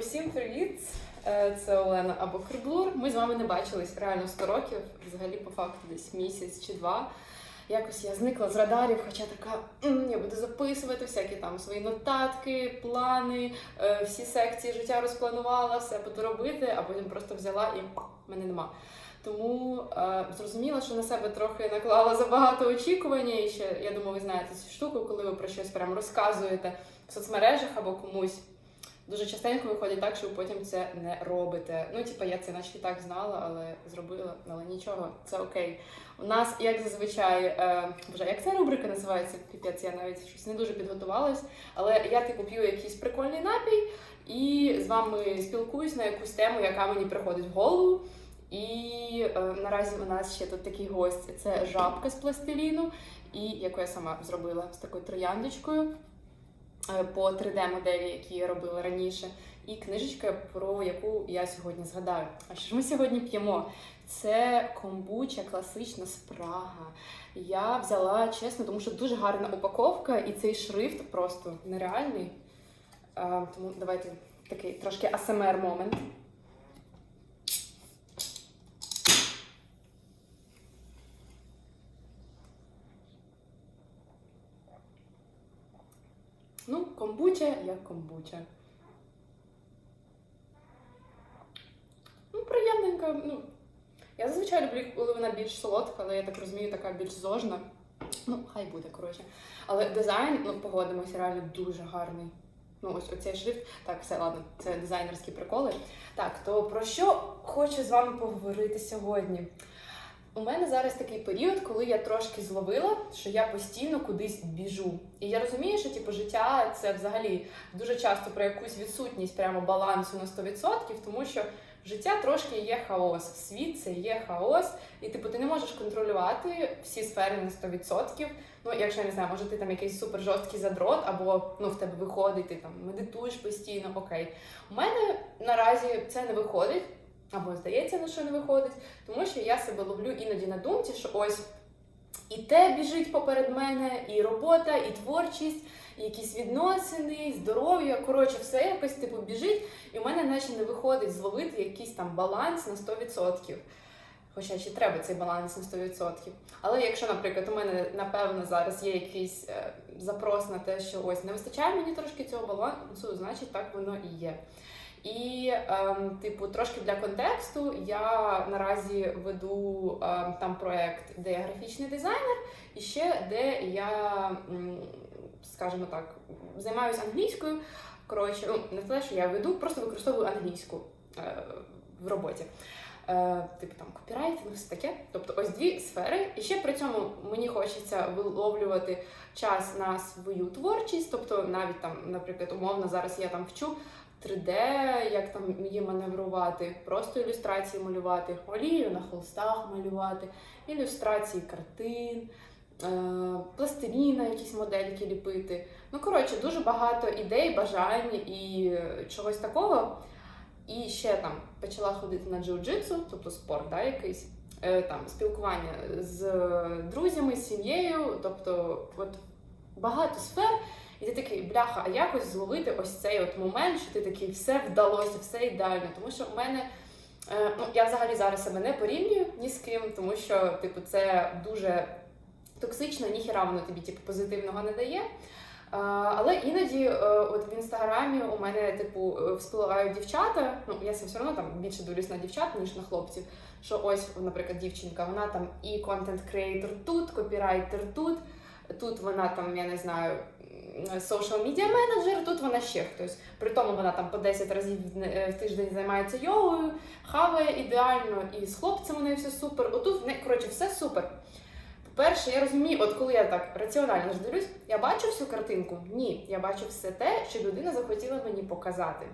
Усім привіт! Е, Це Олена або Криблур. Ми з вами не бачились реально 100 років, взагалі по факту десь місяць чи два. Якось я зникла з радарів, хоча така я буду записувати всякі там свої нотатки, плани, е, всі секції життя розпланувала, все буду робити, а потім просто взяла і мене нема. Тому е, зрозуміла, що на себе трохи наклала забагато очікування. І ще я думаю, ви знаєте цю штуку, коли ви про щось прямо розказуєте в соцмережах або комусь. Дуже частенько виходить так, що ви потім це не робите. Ну, типа, я це наче і так знала, але зробила, але нічого, це окей. У нас, як зазвичай, е, боже, як ця рубрика називається? Піпець, я навіть щось не дуже підготувалась. Але я типу п'ю якийсь прикольний напій і з вами спілкуюсь на якусь тему, яка мені приходить в голову. І е, наразі у нас ще тут такий гость це жабка з пластиліну, і яку я сама зробила з такою трояндочкою по 3D-моделі, які я робила раніше, і книжечка, про яку я сьогодні згадаю. А що ж ми сьогодні п'ємо? Це комбуча класична спрага. Я взяла чесно, тому що дуже гарна упаковка, і цей шрифт просто нереальний. А, тому давайте такий трошки асмр момент. Ну, комбуча як комбуча. Ну, приємненька. Ну, я зазвичай люблю, коли вона більш солодка, але я так розумію, така більш зожна. Ну, хай буде, коротше. Але дизайн, ну, погодимося, реально дуже гарний. Ну, ось оцей шрифт. Так, все, ладно, це дизайнерські приколи. Так, то про що хочу з вами поговорити сьогодні? У мене зараз такий період, коли я трошки зловила, що я постійно кудись біжу. І я розумію, що типу, життя це взагалі дуже часто про якусь відсутність прямо балансу на 100%, тому що життя трошки є хаос. Світ це є хаос, і типу ти не можеш контролювати всі сфери на 100%. Ну, якщо я не знаю, може ти там якийсь супер жорсткий задрот, або ну в тебе виходить, ти там медитуєш постійно, окей. У мене наразі це не виходить. Або здається, на що не виходить, тому що я себе ловлю іноді на думці, що ось і те біжить поперед мене, і робота, і творчість, і якісь відносини, і здоров'я. Коротше, все якось типу біжить, і в мене наче не виходить зловити якийсь там баланс на 100%. Хоча ще треба цей баланс на 100%. Але якщо, наприклад, у мене напевно зараз є якийсь е, запрос на те, що ось не вистачає мені трошки цього балансу, значить так воно і є. І, ем, типу, трошки для контексту я наразі веду ем, там проект, де я графічний дизайнер, і ще де я, скажімо так, займаюся англійською. Коротше, ну не те, що я веду, просто використовую англійську е, в роботі. Е, типу там копірайтинг, все таке. Тобто ось дві сфери. І ще при цьому мені хочеться виловлювати час на свою творчість. Тобто, навіть там, наприклад, умовно, зараз я там вчу 3D, як там її маневрувати, просто ілюстрації малювати, олію на холстах малювати, ілюстрації картин, е, пластиліна, якісь модельки ліпити. Ну, коротше, дуже багато ідей, бажань і чогось такого. І ще там почала ходити на джиу-джитсу, тобто спорт, да, якийсь. Е, Там спілкування з друзями, з сім'єю, тобто от багато сфер. І ти такий, бляха, а якось зловити ось цей от момент, що ти такий все вдалося, все ідеально. Тому що в мене, е, ну я взагалі зараз себе не порівнюю ні з ким, тому що, типу, це дуже токсично, ніхіра воно тобі типу, позитивного не дає. А, але іноді, е, от в інстаграмі у мене, типу, е, вспливають дівчата. Ну, я все одно там більше дивлюсь на дівчат, ніж на хлопців. Що ось, наприклад, дівчинка, вона там і контент-креатор тут, копірайтер тут. Тут вона там, я не знаю, social media менеджер, тут вона ще хтось. При тому вона там по 10 разів в тиждень займається йогою, хаває ідеально, і з хлопцем у неї все супер. Отут коротше, все супер. По-перше, я розумію, от коли я так раціонально ж дивлюсь, я бачу всю картинку? Ні, я бачу все те, що людина захотіла мені показати.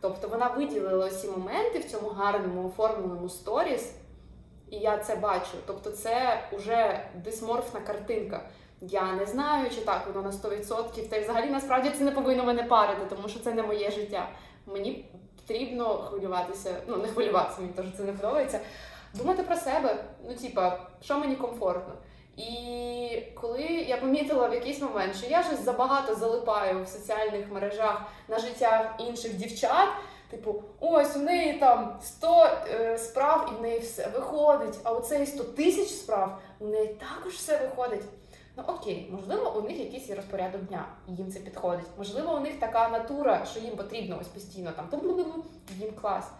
Тобто вона виділила всі моменти в цьому гарному оформленому сторіс, і я це бачу. Тобто, це вже дисморфна картинка. Я не знаю, чи так воно на 100%, та й взагалі насправді це не повинно мене парити, тому що це не моє життя. Мені потрібно хвилюватися, ну не хвилюватися, мені теж це не подобається. Думати про себе, ну типа, що мені комфортно. І коли я помітила в якийсь момент, що я щось забагато залипаю в соціальних мережах на життях інших дівчат, Типу, ось у неї там 100 е, справ і в неї все виходить, а у цей 100 тисяч справ у неї також все виходить. Ну окей, можливо, у них якийсь розпорядок дня, і їм це підходить. Можливо, у них така натура, що їм потрібно ось постійно там тому їм клас.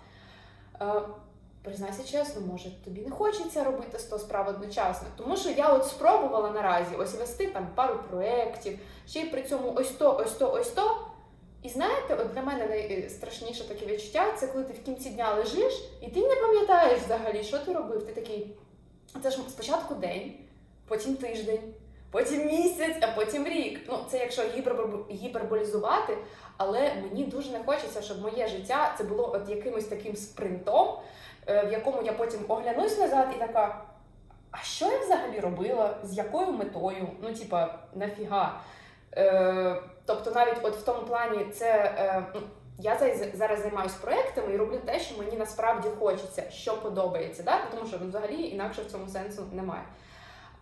Е, признайся чесно, може, тобі не хочеться робити 100 справ одночасно. Тому що я от спробувала наразі ось вести там пару проєктів, ще й при цьому ось то, ось то, ось то. І знаєте, от для мене найстрашніше таке відчуття це коли ти в кінці дня лежиш, і ти не пам'ятаєш взагалі, що ти робив. Ти такий, це ж спочатку день, потім тиждень, потім місяць, а потім рік. Ну, це якщо гіперболізувати, але мені дуже не хочеться, щоб моє життя це було от якимось таким спринтом, е, в якому я потім оглянусь назад і така. А що я взагалі робила? З якою метою? Ну, типа, нафіга? Е, тобто, навіть от в тому плані, це е, ну, я зараз- займаюся проектами і роблю те, що мені насправді хочеться, що подобається, да? тому що ну, взагалі інакше в цьому сенсу немає.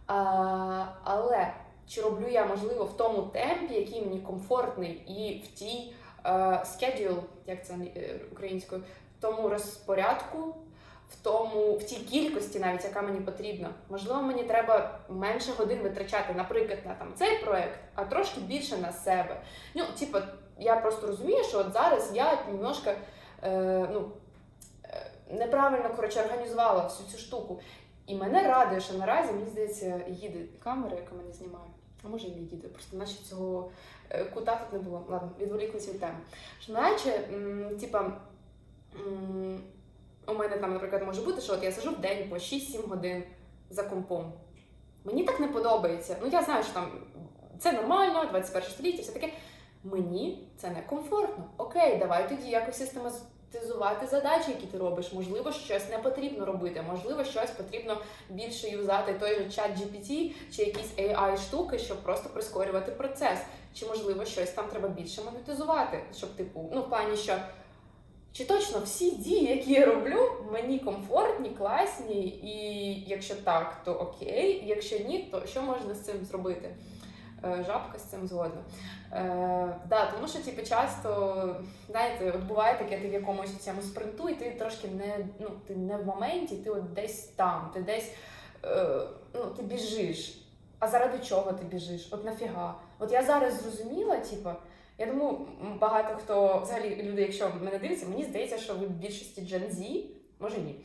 А, але чи роблю я можливо в тому темпі, який мені комфортний, і в тій е, schedule, як це е, українською, в тому розпорядку, в тому, в тій кількості, навіть яка мені потрібна. Можливо, мені треба менше годин витрачати, наприклад, на там цей проект, а трошки більше на себе. Ну, типу, я просто розумію, що от зараз я немножко е, ну, е, неправильно коротше, організувала всю цю штуку. І мене радує, що наразі мені здається, їде камера, яка мене знімає. А може і не їде, просто наче цього е, кута тут не було. Ладно, відволіклися від теми. Що наче, типа, у мене там, наприклад, може бути, що от я сижу в день по 6-7 годин за компом. Мені так не подобається. Ну, я знаю, що там це нормально, 21 століття, все таке. Мені це не комфортно. Окей, давай тоді якось систематизувати задачі, які ти робиш. Можливо, щось не потрібно робити, можливо, щось потрібно більше юзати той же чат GPT чи якісь AI штуки, щоб просто прискорювати процес. Чи можливо щось там треба більше монетизувати, щоб типу, ну в плані, що чи точно всі дії, які я роблю, мені комфортні, класні, і якщо так, то окей. Якщо ні, то що можна з цим зробити? Е, Жабка з цим згодна. Е, да, тому що типу, часто, знаєте, от буває таке, ти в якомусь цьому спринту, і ти трошки не, ну, ти не в моменті, ти от десь там, ти десь е, ну, ти біжиш. А заради чого ти біжиш? От нафіга? От я зараз зрозуміла, типу, я думаю, багато хто взагалі люди, якщо мене дивляться, мені здається, що ви в більшості Gen може ні.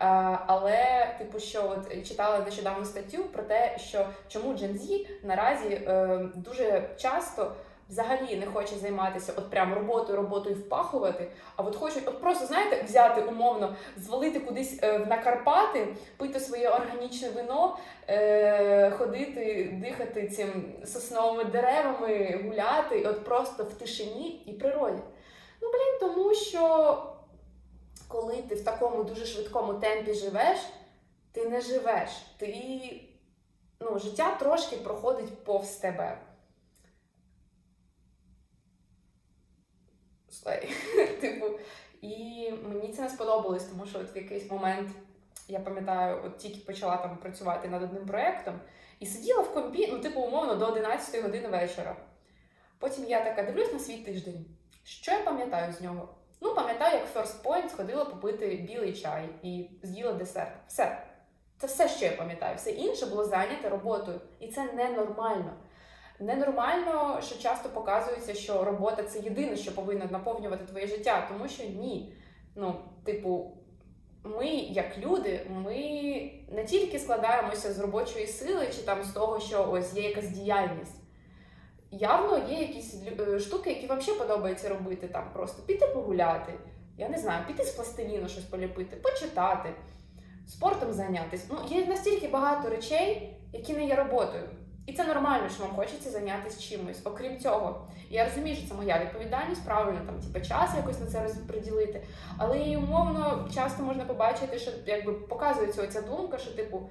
Е, але, типу, що от читала нещодавно статтю про те, що чому Gen Z наразі е, дуже часто взагалі не хоче займатися от прям роботою, роботою впахувати, а от хочуть, от просто знаєте, взяти умовно, звалити кудись е, на Карпати, пити своє органічне вино, е, ходити, дихати цим сосновими деревами, гуляти, от просто в тишині і природі. Ну, блін, тому що коли ти в такому дуже швидкому темпі живеш, ти не живеш. Ти, ну, життя трошки проходить повз тебе. Типу, і мені це не сподобалось, тому що от в якийсь момент, я пам'ятаю, от тільки почала там працювати над одним проєктом, і сиділа в компі, ну, типу, умовно, до 11 години вечора. Потім я така дивлюсь на свій тиждень. Що я пам'ятаю з нього? Ну, пам'ятаю, як First Point сходила попити білий чай і з'їла десерт. Все. Це все, що я пам'ятаю. Все інше було зайняте роботою. І це ненормально. Ненормально, що часто показується, що робота це єдине, що повинно наповнювати твоє життя, тому що ні. Ну, типу, ми, як люди, ми не тільки складаємося з робочої сили чи там з того, що ось є якась діяльність. Явно є якісь е, штуки, які вам ще подобається робити, там просто піти погуляти, я не знаю, піти з пластиліну щось поліпити, почитати, спортом зайнятися. Ну, є настільки багато речей, які не є роботою. І це нормально, що вам хочеться зайнятися чимось. Окрім цього, я розумію, що це моя відповідальність, правильно там типу, час якось на це розподілити. Але і умовно часто можна побачити, що якби показується оця думка, що типу,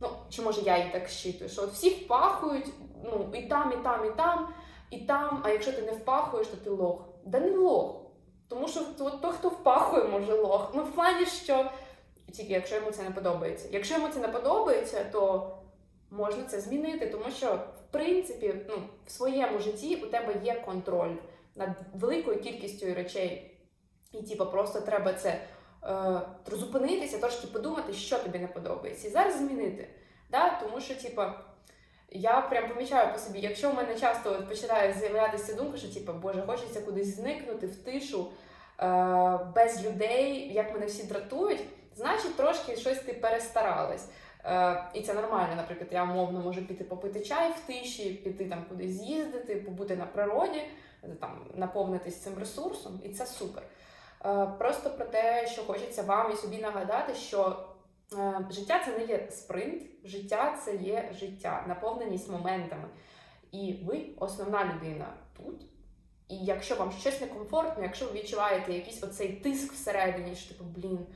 ну чи може я її так щитую, що всі впахують, ну і там, і там, і там, і там. А якщо ти не впахуєш, то ти лох. Да не лох. Тому що той, хто впахує, може лох. Ну в плані, що тільки якщо йому це не подобається. Якщо йому це не подобається, то можна це змінити, тому що в принципі, ну, в своєму житті у тебе є контроль над великою кількістю речей, І типу, просто треба це е, зупинитися, трошки подумати, що тобі не подобається, і зараз змінити. Да? Тому що, типу, я прям помічаю по собі, якщо в мене часто от починає з'являтися думка, що типу, Боже, хочеться кудись зникнути в тишу е, без людей, як мене всі дратують, значить трошки щось ти перестаралась. Е, і це нормально, наприклад, я умовно можу піти попити чай в тиші, піти там кудись з'їздити, побути на природі, там наповнитись цим ресурсом, і це супер. Е, просто про те, що хочеться вам і собі нагадати, що життя це не є спринт, життя це є життя, наповненість моментами. І ви основна людина тут. І якщо вам щось некомфортно, якщо ви відчуваєте якийсь оцей тиск всередині, що типу, блін,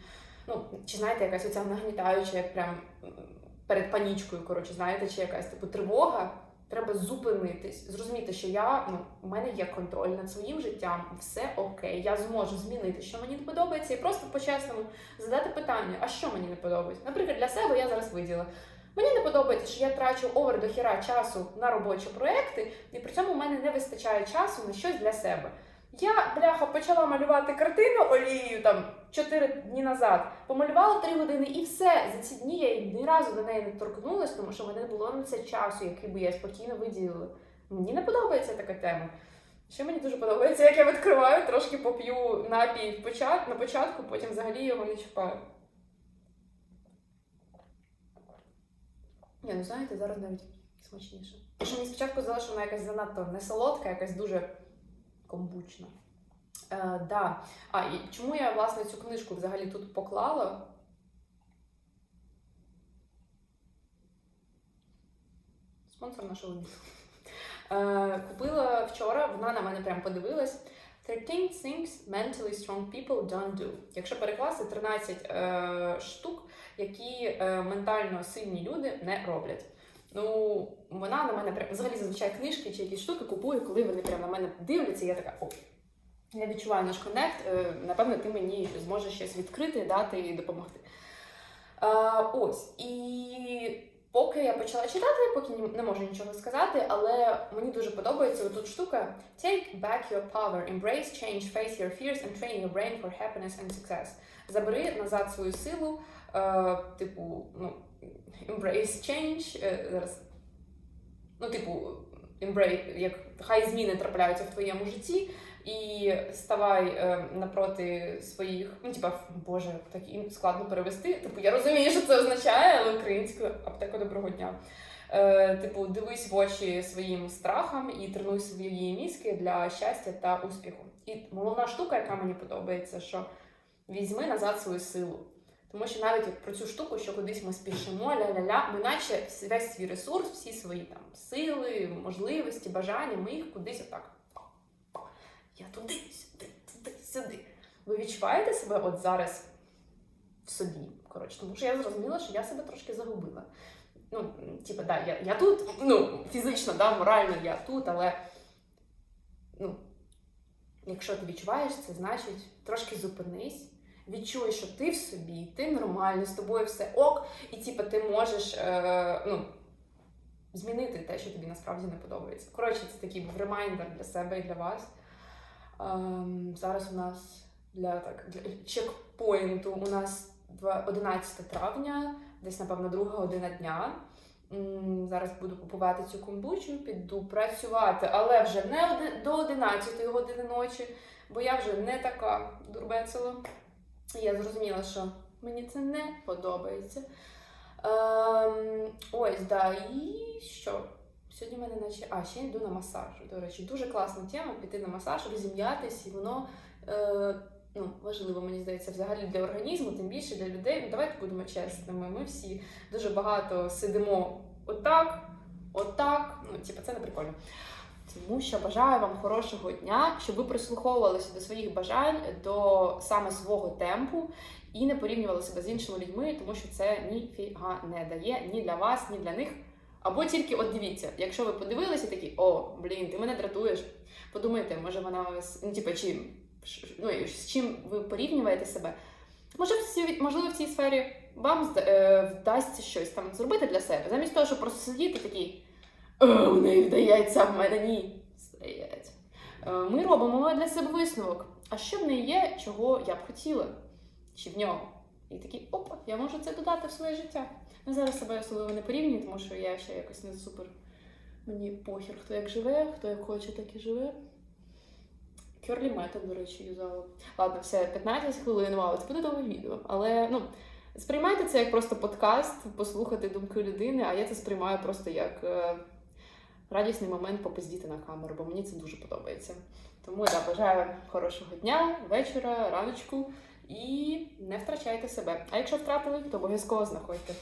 ну чи знаєте, якась оця нагнітаюча, як прям перед панічкою, коротше, знаєте, чи якась типу тривога, треба зупинитись, зрозуміти, що я ну, у мене є контроль над своїм життям, все окей, я зможу змінити, що мені не подобається, і просто по-чесному задати питання, а що мені не подобається. Наприклад, для себе я зараз виділа. Мені не подобається, що я трачу овер до хіра часу на робочі проекти, і при цьому в мене не вистачає часу на щось для себе. Я, бляха, почала малювати картину олією там 4 дні назад, помалювала 3 години і все. За ці дні я ні разу до неї не торкнулася, тому що в мене не було на це часу, який би я спокійно виділила. Мені не подобається така тема. Ще мені дуже подобається, як я відкриваю, трошки поп'ю напій на початку, потім взагалі його не чіпаю. Ні, ну знаєте, зараз навіть смачніше. Що мені спочатку здалося, що вона якась занадто не солодка, якась дуже комбучна. Е, да. А, і чому я власне цю книжку взагалі тут поклала? Спонсор нашого відео. Е, купила вчора, вона на мене прям подивилась. 13 things mentally strong people don't do. Якщо перекласти 13 е, штук, які е, ментально сильні люди не роблять. Ну, вона на мене прям взагалі зазвичай книжки чи якісь штуки купує, коли вони прям на мене дивляться, я така, о, я відчуваю наш коннект, е, напевно, ти мені зможеш щось відкрити, дати і допомогти. Е, ось. І поки я почала читати, поки не можу нічого сказати, але мені дуже подобається тут штука Take back your power, embrace change, face your fears and train your brain for happiness and success. Забери назад свою силу, е, типу, ну, embrace change, е, зараз, ну, типу, embrace, як хай зміни трапляються в твоєму житті, і ставай е, напроти своїх, ну, типа, боже, так і складно перевести. Типу, я розумію, що це означає, але українською аптека доброго дня. Е, типу, дивись в очі своїм страхам і тренуй свої мізки для щастя та успіху. І головна штука, яка мені подобається, що візьми назад свою силу. Тому що навіть от про цю штуку, що кудись ми спішимо, ля-ля-ля, ми наче весь свій ресурс, всі свої там сили, можливості, бажання, ми їх кудись отак. Я туди, сюди, туди, сюди. Ви відчуваєте себе от зараз в собі? Коротше, тому що я зрозуміла, що я себе трошки загубила. Ну, типу, да, я, я тут, ну, фізично, да, морально я тут, але ну, якщо ти відчуваєш це, значить трошки зупинись, відчуй, що ти в собі, ти нормальний, з тобою все ок, і типу, ти можеш е, ну, змінити те, що тобі насправді не подобається. Коротше, це такий був ремайндер для себе і для вас. Ем, зараз у нас для так для чекпоінту у нас 11 травня, десь напевно друга година дня. Зараз буду купувати цю комбучу, піду працювати, але вже не до 11 години ночі, бо я вже не така дурбецела. Я зрозуміла, що мені це не подобається. Ем, ось, да, і що? Сьогодні в мене наче. А, ще йду на масаж. До речі, дуже класна тема піти на масаж, розім'ятись, і воно е, ну, важливо, мені здається, взагалі для організму, тим більше для людей. Ну, давайте будемо чесними. Ми всі дуже багато сидимо отак, отак. Ну, типу, це не прикольно. Тому що бажаю вам хорошого дня, щоб ви прислуховувалися до своїх бажань, до саме свого темпу і не порівнювали себе з іншими людьми, тому що це ніфіга не дає ні для вас, ні для них. Або тільки от дивіться, якщо ви подивилися такі, о, блін, ти мене дратуєш. Подумайте, може вона вас, ну типу, чим ну, з чим ви порівнюєте себе. Може, можливо, в цій сфері вам е, вдасться щось там зробити для себе, замість того, щоб просто сидіти такий, «О, в неї вдається, в мене ні. Здається. Е, Ми робимо для себе висновок. а що в неї є, чого я б хотіла? Чи в нього? І такі, опа, я можу це додати в своє життя. Ну, зараз себе особливо не порівнюю, тому що я ще якось не супер. Мені похер, хто як живе, хто як хоче, так і живе. Керлі метод, до речі, юзала. Ладно, все, 15 хвилин, вау, це буде довге відео. Але ну, сприймайте це як просто подкаст, послухати думки людини, а я це сприймаю просто як е, радісний момент попиздіти на камеру, бо мені це дуже подобається. Тому я бажаю вам хорошого дня, вечора, раночку і не втрачайте себе. А якщо втратили, то обов'язково знаходьте.